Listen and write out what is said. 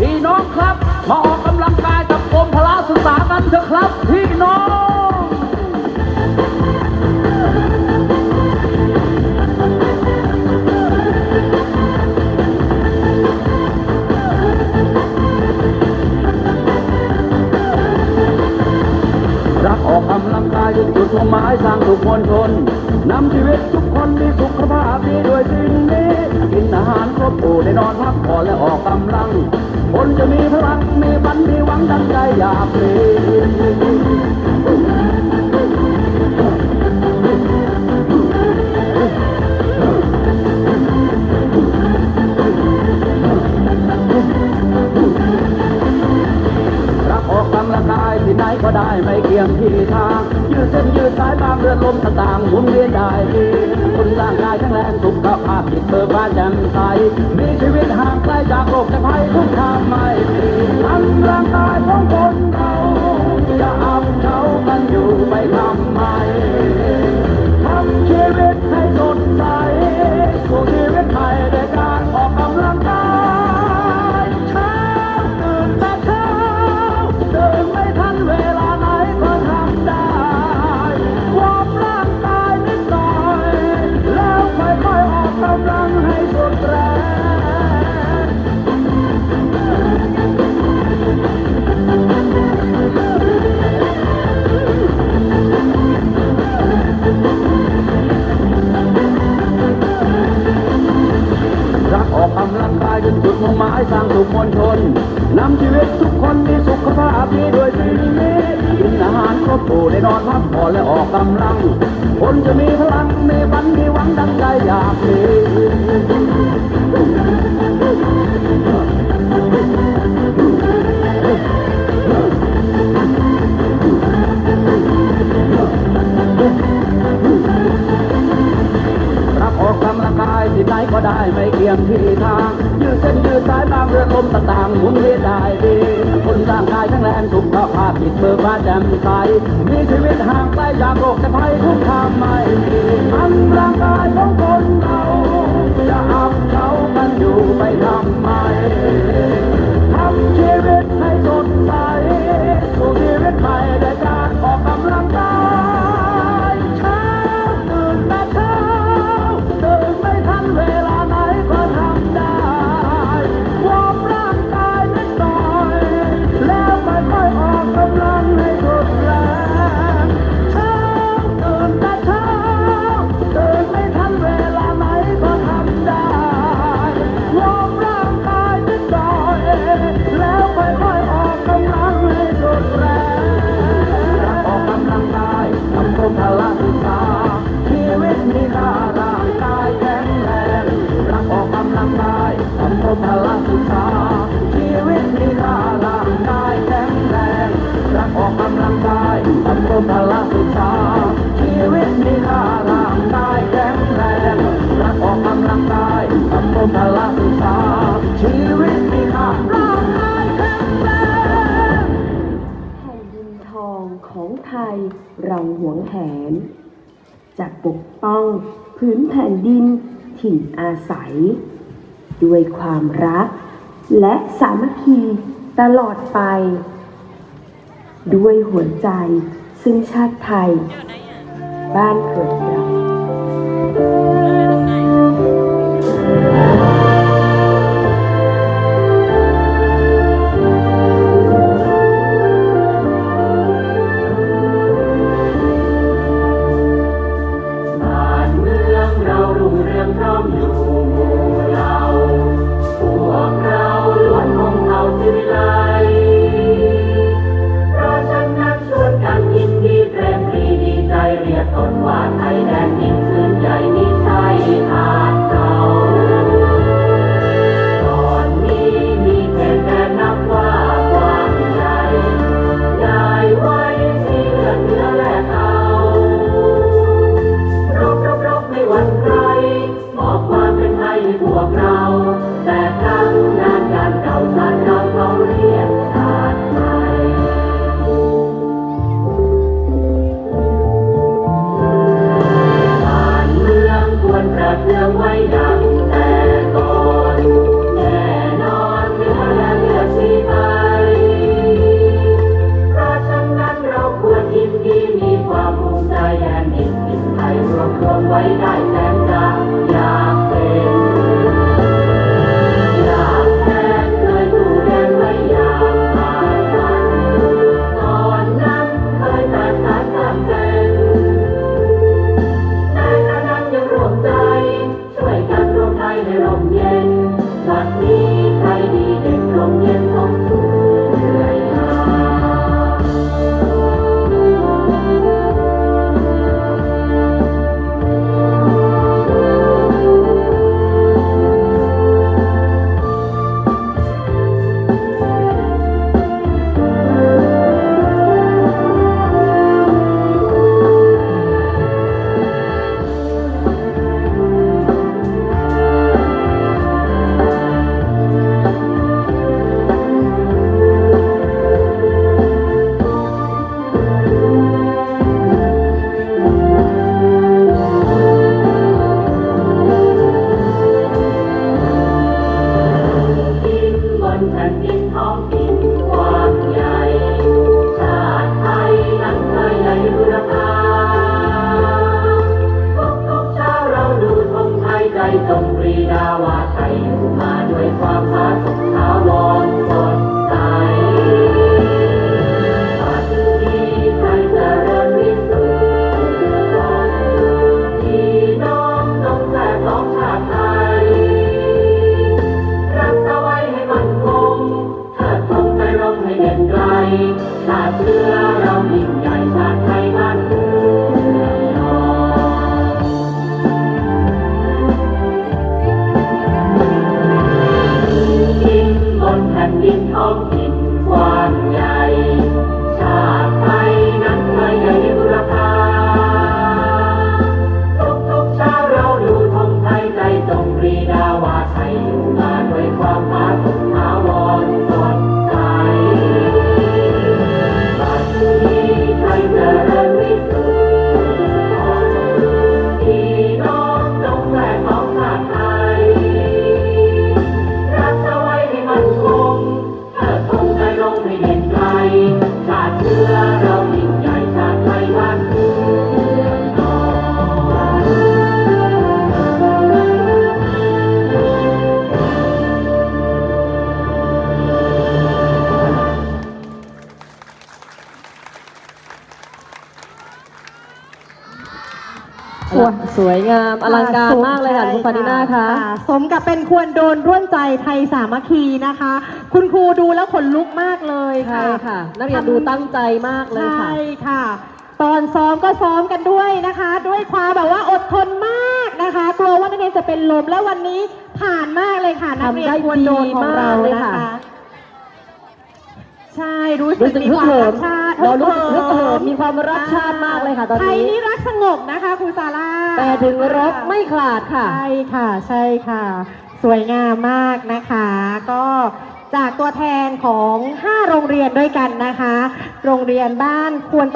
พี่น้องครับ มาออกกำลังกายกับกรมพละศึกษากันเถอะครับ พี่น้อง รักในบันมีหวังดังใจอยากเป็นรักอ ไหนก็ได้ไม่เกี่ยงที่ทาง ยืดเส้นยืดสายบางเรือลมต่างๆหมุนเวียนได้ดีคนร่างกายแข็งแรงสุขภาพจิตเบิกบานแจ่มใส มีชีวิตห่างไกลจากโรคจากภัยทุกทางไม่มีทั้งร่างกายของคนไทยำลัง คนจะมีพลังมีฝันมีหวังดังใจอยากมี กำลังกายที่ไหนก็ได้ไม่เกี่ยงที่ทาง ยืดเส้นยืดสายบางเรือลมต่างๆหมุนเวียนได้ดี คนร่างกายแข็งแรงสุขภาพจิตเบิกบานแจ่มใส มีชีวิตห่างไกลจากโรคแต่ภัยทุกทางไม่มี แผน จะปกป้องพื้นแผ่นดินถิ่นอาศัย ด้วยความรัก และสามัคคีตลอดไป ด้วยหัวใจซึ่งชาติไทย บ้านเกิด die, die. ปรีดาวาไทยอยู่มาด้วยความผาสุกถาวรตน สวยสวยงามอลังการมากเลยค่ะคุณปานินาคะสมกับเป็นควรโดนร่วมใจไทยสามัคคีนะคะ คุณครูดูแล้วขนลุกมากเลยใช่ค่ะค่ะ นักเรียนดูตั้งใจมากเลยค่ะใช่ค่ะ ตอนซ้อมก็ซ้อมกันด้วยนะคะ ด้วยความแบบว่าอดทนมากนะคะกลัวว่านักเรียนจะเป็นลมแล้ววันนี้ผ่านมากเลยค่ะนักเรียนทำได้ควรโดนของเราดีมากเลยนะค่ะคะ ใช่รู้รู้สึสึกกมีฮึคกวามเหิรัมกชาติเรารู้สึกฮึกเหิมมีความรักชาติมากเลยค่ะตอนไทยนี้ นี่รักสงบนะคะครูซาร่าแต่ถึงรบไม่ขลาดค่ะ ใช่ค่ะใช่ค่ะ สวยงามมากนะคะ ก็จากตัวแทนของ 5 โรงเรียนด้วยกันนะคะ โรงเรียนบ้านควรต้น